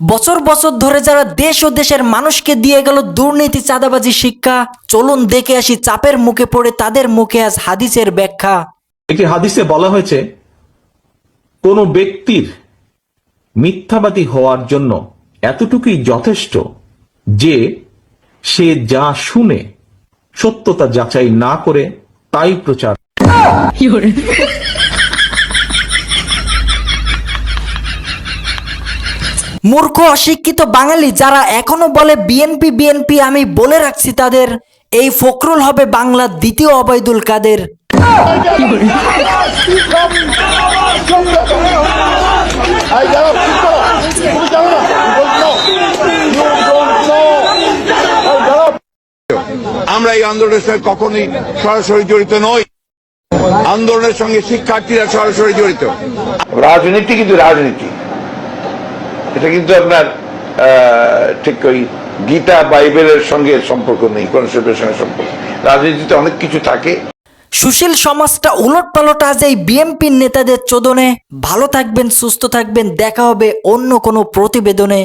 বছর বছর ধরে যারা দেশ ও দেশের মানুষকে দিয়ে গেল দুর্নীতি চাঁদাবাজি শিক্ষা চলুন দেখে আসি চাপের মুখে পড়ে তাদের মুখে আজ হাদিসের ব্যাখ্যা। একটি হাদিসে বলা হয়েছে কোন ব্যক্তির মিথ্যাবাদী হওয়ার জন্য এতটুকুই যথেষ্ট যে সে যা শুনে সত্যতা যাচাই না করে তাই প্রচার মূর্খ অশিক্ষিত বাঙালি যারা এখনও বলে বিএনপি বিএনপি আমি বলে রাখছি তাদের এই ফখরুল হবে বাংলার দ্বিতীয় অবৈদুল কাদের। আমরা এই আন্দোলনের সঙ্গে কখনোই সরাসরি জড়িত নই। আন্দোলনের সঙ্গে শিক্ষার্থীরা সরাসরি জড়িত। রাজনীতি কিন্তু রাজনীতি। এটা কিন্তু আপনার ঠিক ওই গীতা বাইবেলের সঙ্গে সম্পর্ক নেই কনসেপ্টের সঙ্গে সম্পর্ক রাজনীতিতে অনেক কিছু থাকে। সুশীল সমাজটা উলট পালট আজ এই বিএনপির নেতাদের চোদনে ভালো থাকবেন সুস্থ থাকবেন দেখা হবে অন্য কোনো প্রতিবেদনে।